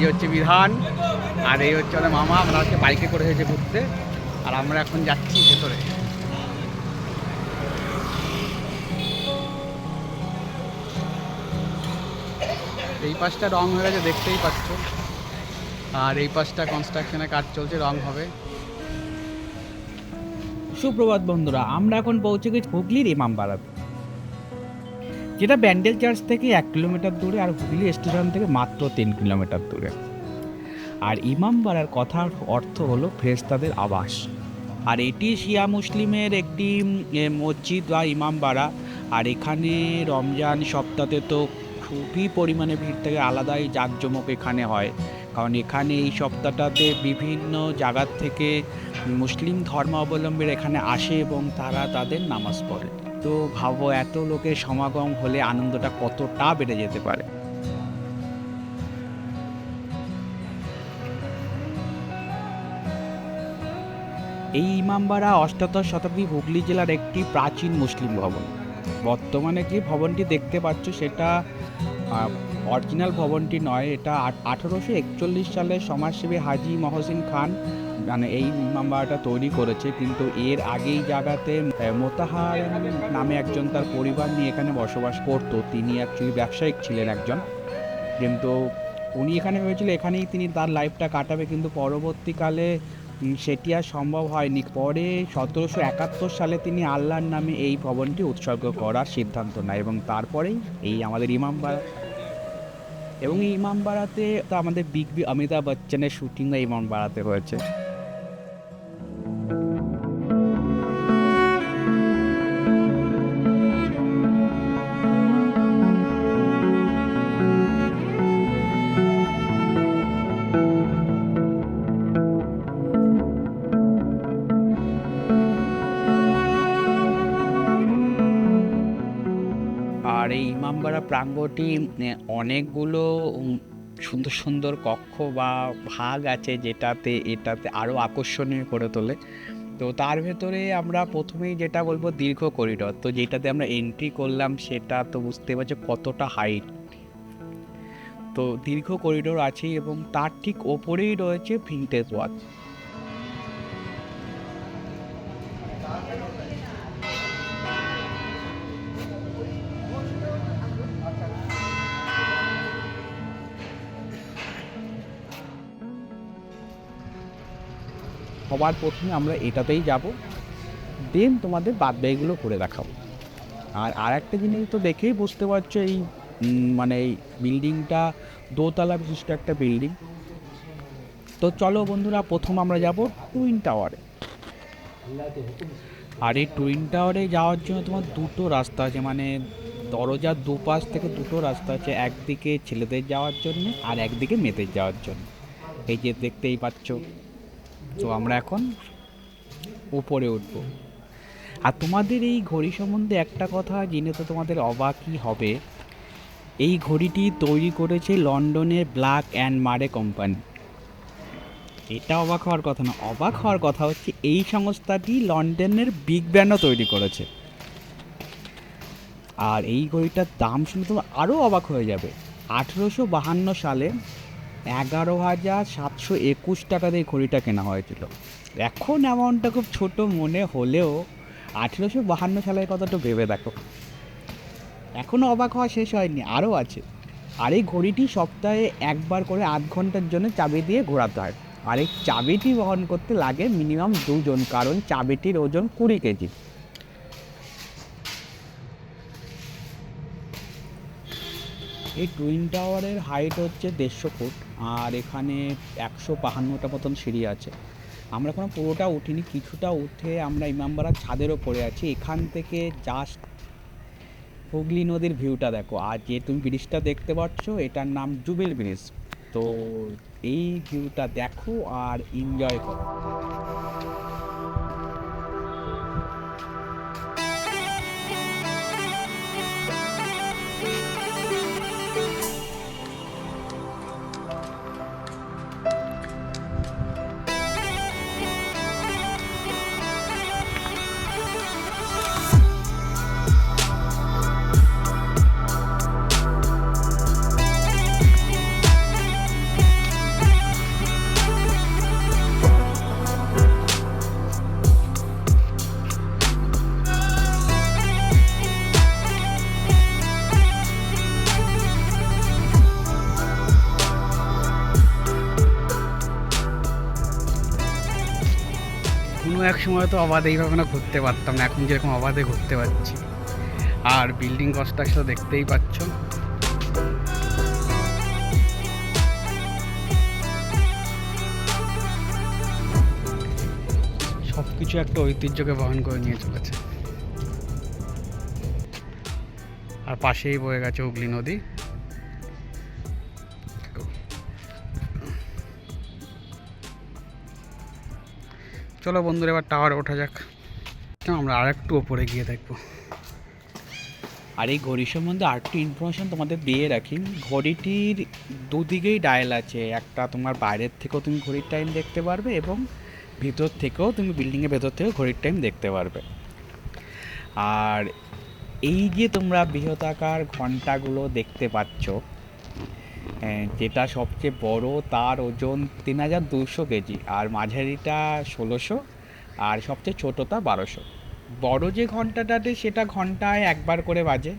এই হচ্ছে বিধান, আর এই হচ্ছে আমাদের মামা, আমরা আজকে বাইকে করে হয়েছে ঘুরতে, আর আমরা এখন যাচ্ছি ভেতরে। এই পাশটা রং হয়ে গেছে, দেখতেই পাচ্ছ। আর এই পাশটা কনস্ট্রাকশনের কাজ চলছে, রং হবে। সুপ্রভাত বন্ধুরা, আমরা এখন পৌঁছে গেছি হুগলির ইমামবাড়াতে। যেটা ব্যান্ডেল চার্চ থেকে এক কিলোমিটার দূরে আর হুগলি স্টেশন থেকে মাত্র তিন কিলোমিটার দূরে। আর ইমামবাড়ার কথার অর্থ হলো ফেরেশতাদের আবাস। আর এটি শিয়া মুসলিমের একটি মসজিদ বা ইমামবাড়া আর এখানে রমজান সপ্তাহে তো খুবই পরিমাণে ভিড় থেকে, আলাদাই জাঁকজমক এখানে হয়। কারণ এখানে এই সপ্তাহটাতে বিভিন্ন জায়গার থেকে মুসলিম ধর্মাবলম্বীরা এখানে আসে এবং তারা তাদের নামাজ পড়ে। তো ভাবো, এত লোকের সমাগম হলে আনন্দটা কতটা বেড়ে যেতে পারে? এই ইমামবাড়া অষ্টাদশ শতাব্দী হুগলি জেলার একটি প্রাচীন মুসলিম ভবন। বর্তমানে যে ভবনটি দেখতে পাচ্ছ সেটা অরিজিনাল ভবনটি নয়, এটা আঠারোশো একচল্লিশ সালে সমাজসেবী হাজি মহসিন খান মানে এই ইমামবাড়াটা তৈরি করেছে। কিন্তু এর আগেই জায়গাতে মোতাহার নামে একজন তার পরিবার নিয়ে এখানে বসবাস করতো। তিনি অ্যাকচুয়ালি ব্যবসায়িক ছিলেন একজন। কিন্তু উনি এখানে ভেবেছিল এখানেই তিনি তার লাইফটা কাটাবে। কিন্তু পরবর্তীকালে সেটি আর সম্ভব হয়নি। পরে সতেরোশো একাত্তর সালে তিনি আল্লাহর নামে এই ভবনটি উৎসর্গ করার সিদ্ধান্ত নেয় এবং তারপরেই এই আমাদের ইমামবাড়া এবং এই ইমামবাড়াতে তো আমাদের বিগ বি অমিতাভ বচ্চনের শুটিংও ইমামবাড়াতে হয়েছে। এই প্রাঙ্গটি অনেকগুলো সুন্দর সুন্দর কক্ষ বা ভাগ আছে যেটাতে, এটাতে আরও আকর্ষণীয় করে তোলে। তো তার ভেতরে আমরা প্রথমেই যেটা বলব দীর্ঘ করিডর। তো যেটাতে আমরা এন্ট্রি করলাম সেটা তো বুঝতে পারছ কতটা হাইট তো দীর্ঘ করিডোর আছে এবং তার ঠিক ওপরেই রয়েছে ভিনটেজ ওয়াচ সবার প্রথমে আমরা এটাতেই যাব। দেন তোমাদের বাদ ব্যয়গুলো করে দেখাবো। আর আর একটা জিনিস তো দেখেই বুঝতে পারছ এই মানে এই বিল্ডিংটা দোতলা বিশিষ্ট একটা বিল্ডিং। তো চলো বন্ধুরা, প্রথম আমরা যাব টুইন টাওয়ারে আর এই টুইন টাওয়ারে যাওয়ার জন্য তোমার দুটো রাস্তা আছে মানে দরজার দুপাশ থেকে দুটো রাস্তা আছে, একদিকে ছেলেদের যাওয়ার জন্য আর একদিকে মেয়েদের যাওয়ার জন্য। এই যে দেখতেই পাচ্ছ তো আমরা এখন উপরে উঠব। আর তোমাদের এই ঘড়ি সম্বন্ধে একটা কথা জেনে তো তোমাদের অবাকই হবে। এই ঘড়িটি তৈরি করেছে লন্ডনের ব্ল্যাক অ্যান্ড মারে কোম্পানি। এটা অবাক হওয়ার কথা না, অবাক হওয়ার কথা হচ্ছে এই সংস্থাটি লন্ডনের বিগ ব্যান্ডও তৈরি করেছে। আর এই ঘড়িটার দাম শুনে তোমরা আরও অবাক হয়ে যাবে। আঠেরোশো বাহান্ন সালে এগারো হাজার সাতশো একুশ টাকা দিয়ে ঘড়িটা কেনা হয়েছিল। এখন অ্যামাউন্টটা খুব ছোট মনে হলেও আঠেরোশো বাহান্ন সালের কথাটা ভেবে দেখো। এখনও অবাক হওয়া শেষ হয়নি আরও আছে। আর এই ঘড়িটি সপ্তাহে একবার করে আধ ঘণ্টার জন্য চাবি দিয়ে ঘোরাতে হয়। আর এই চাবিটি বহন করতে লাগে মিনিমাম দুজন, কারণ চাবিটির ওজন কুড়ি কেজি। এই টুইন টাওয়ারের হাইট হচ্ছে দেড়শো ফুট আর এখানে একশো বাহান্নটা মতন সিঁড়ি আছে। আমরা এখনও পুরোটা উঠিনি, কিছুটা উঠে আমরা ইমামবাড়ার ছাদের ওপরে আছি। এখান থেকে জাস্ট হুগলি নদীর ভিউটা দেখো। আর যে তুমি ব্রিজটা দেখতে পাচ্ছ, এটার নাম জুবিল ব্রিজ। তো এই ভিউটা দেখো আর এনজয় করো। এক সময় তো অবাধে এইভাবে না ঘুরতে পারতাম না, এখন যেরকম অবাধে ঘুরতে পারছি। আর বিল্ডিং কনস্ট্রাকশন দেখতেই পাচ্ছ। সব কিছু একটা ঐতিহ্যকে বহন করে নিয়ে চলেছে। আর পাশেই বয়ে গেছে হুগলি নদী। চলো বন্ধুরা, এবার টাওয়ার ওঠা যাক। আমরা আর একটু ওপরে গিয়ে দেখব। আর এই ঘড়ির সম্বন্ধে আরেকটু ইনফরমেশন তোমাদের দিয়ে রাখি। ঘড়িটির দুদিকেই ডায়াল আছে। একটা তোমার বাইরের থেকেও তুমি ঘড়ির টাইম দেখতে পারবে এবং ভিতর থেকেও তুমি বিল্ডিংয়ের ভেতর থেকেও ঘড়ির টাইম দেখতে পারবে। আর এই যে তোমরা বৃহতাকার ঘন্টাগুলো দেখতে পাচ্ছ যেটা সবচেয়ে বড় তার ওজন তিন হাজার দুশো কেজি, আর মাঝারিটা ষোলোশো, আর সবচেয়ে ছোটোটা বারোশো। বড় যে ঘন্টাটাতে সেটা ঘন্টায় একবার করে বাজে,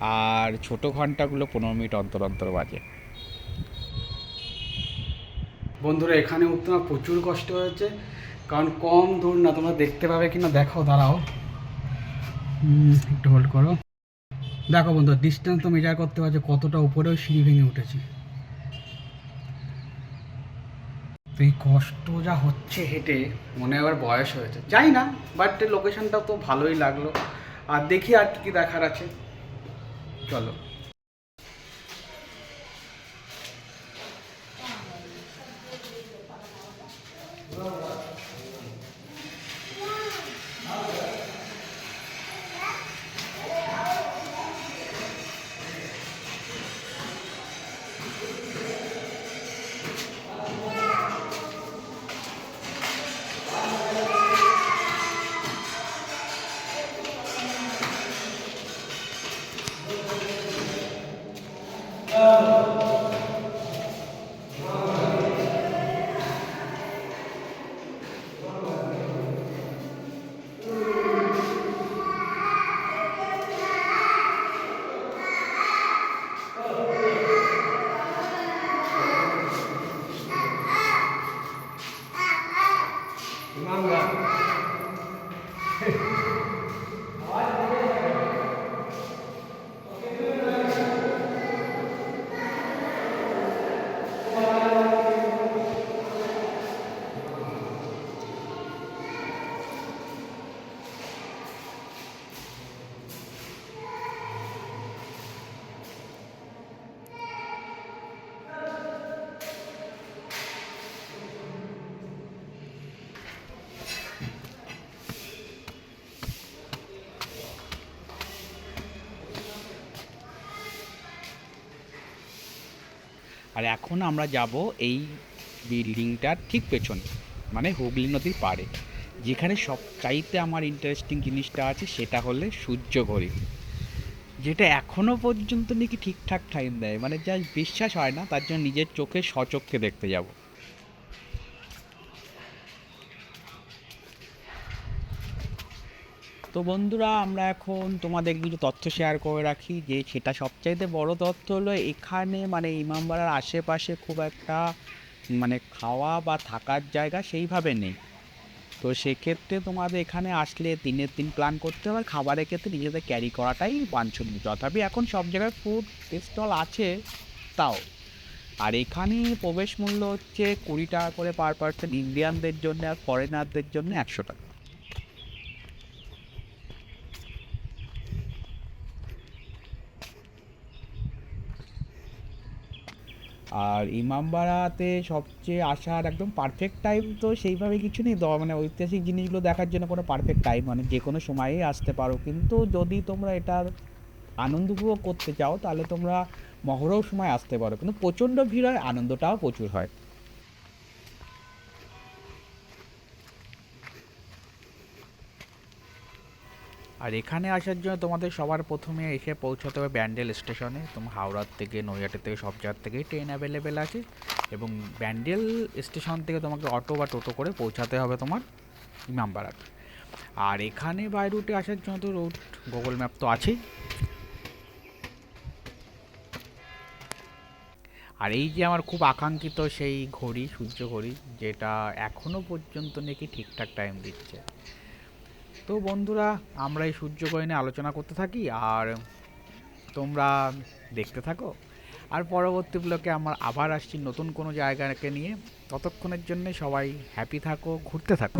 আর ছোট ঘন্টাগুলো পনেরো মিনিট অন্তর অন্তর বাজে। বন্ধুরা, এখানে উঠতে আমার প্রচুর কষ্ট হয়েছে, কারণ কম দূর না, তোমরা দেখতে পাবে কিনা, দেখো, দাঁড়াও। একটু হোল্ড করো। দেখো বন্ধু ডিস্টেন্স তো মেজার করতে পারছ, কতটা উপরেও সিঁড়ি ভেঙে উঠেছি। তো এই কষ্ট যা হচ্ছে হেঁটে, মনে আবার বয়স হয়েছে। যাই না বাট লোকেশনটা তো ভালোই লাগল। আর দেখি আর কি দেখার আছে। চলো। আর এখন আমরা যাব এই বিল্ডিংটার ঠিক পেছনে মানে হুগলি নদীর পাড়ে। যেখানে সব চাইতে আমার ইন্টারেস্টিং জিনিসটা আছে, সেটা হলে সূর্য ঘড়ি। যেটা এখনও পর্যন্ত নাকি ঠিকঠাক টাইম দেয় মানে যা বিশ্বাস হয় না, তার জন্য নিজের চোখে সচক্ষে দেখতে যাব। তো বন্ধুরা, আমরা এখন তোমাদের কিছু তথ্য শেয়ার করে রাখি যে সেটা সবচাইতে বড় তথ্য হলো এখানে মানে ইমামবাড়ার আশেপাশে খুব একটা মানে খাওয়া বা থাকার জায়গা সেইভাবে নেই। তো সেক্ষেত্রে তোমাদের এখানে আসলে দিনের দিন প্ল্যান করতে হবে খাবারের ক্ষেত্রে নিজেদের ক্যারি করাটাই বাঞ্ছনীয়। তথাপি এখন সব জায়গায় ফুড স্টল আছে তাও। আর এখানে প্রবেশ মূল্য হচ্ছে কুড়ি টাকা করে পার পার্সন ইন্ডিয়ানদের জন্য আর ফরেনারদের জন্য একশো টাকা। আর ইমামবাড়াতে সবচেয়ে আসার একদম পারফেক্ট টাইম তো সেইভাবে কিছু নেই। মানে ঐতিহাসিক জিনিসগুলো দেখার জন্য কোনো পারফেক্ট টাইম মানে যে কোনো সময়ই আসতে পারো। কিন্তু যদি তোমরা এটার আনন্দ উপভোগ করতে চাও, তাহলে তোমরা মহরম সময় আসতে পারো। কিন্তু প্রচণ্ড ভিড় হয়, আনন্দটাও প্রচুর হয়। আর এখানে আসার জন্য তোমাদের সবার প্রথমে এসে পৌঁছাতে হবে ব্যান্ডেল স্টেশনে। তোমার হাওড়ার থেকে, নৈহাটি থেকে, সব জায়গার থেকেই ট্রেন অ্যাভেলেবেল আছে। এবং ব্যান্ডেল স্টেশন থেকে তোমাকে অটো বা টোটো করে পৌঁছাতে হবে তোমার ইমামবাড়াতে। আর এখানে বাই রুটে আসার জন্য তো রুট গুগল ম্যাপ তো আছেই। আর এই যে আমার খুব আকাঙ্ক্ষিত সেই ঘড়ি, সূর্য ঘড়ি, যেটা এখনও পর্যন্ত নাকি ঠিকঠাক টাইম দিচ্ছে। তো বন্ধুরা, আমরা এই সূর্য নিয়ে আলোচনা করতে থাকি, আর তোমরা দেখতে থাকো। আর পরবর্তী ব্লকে আমার আবার আসছি নতুন কোনো জায়গাকে নিয়ে। ততক্ষণের জন্য সবাই হ্যাপি থাকো, ঘুরতে থাকো।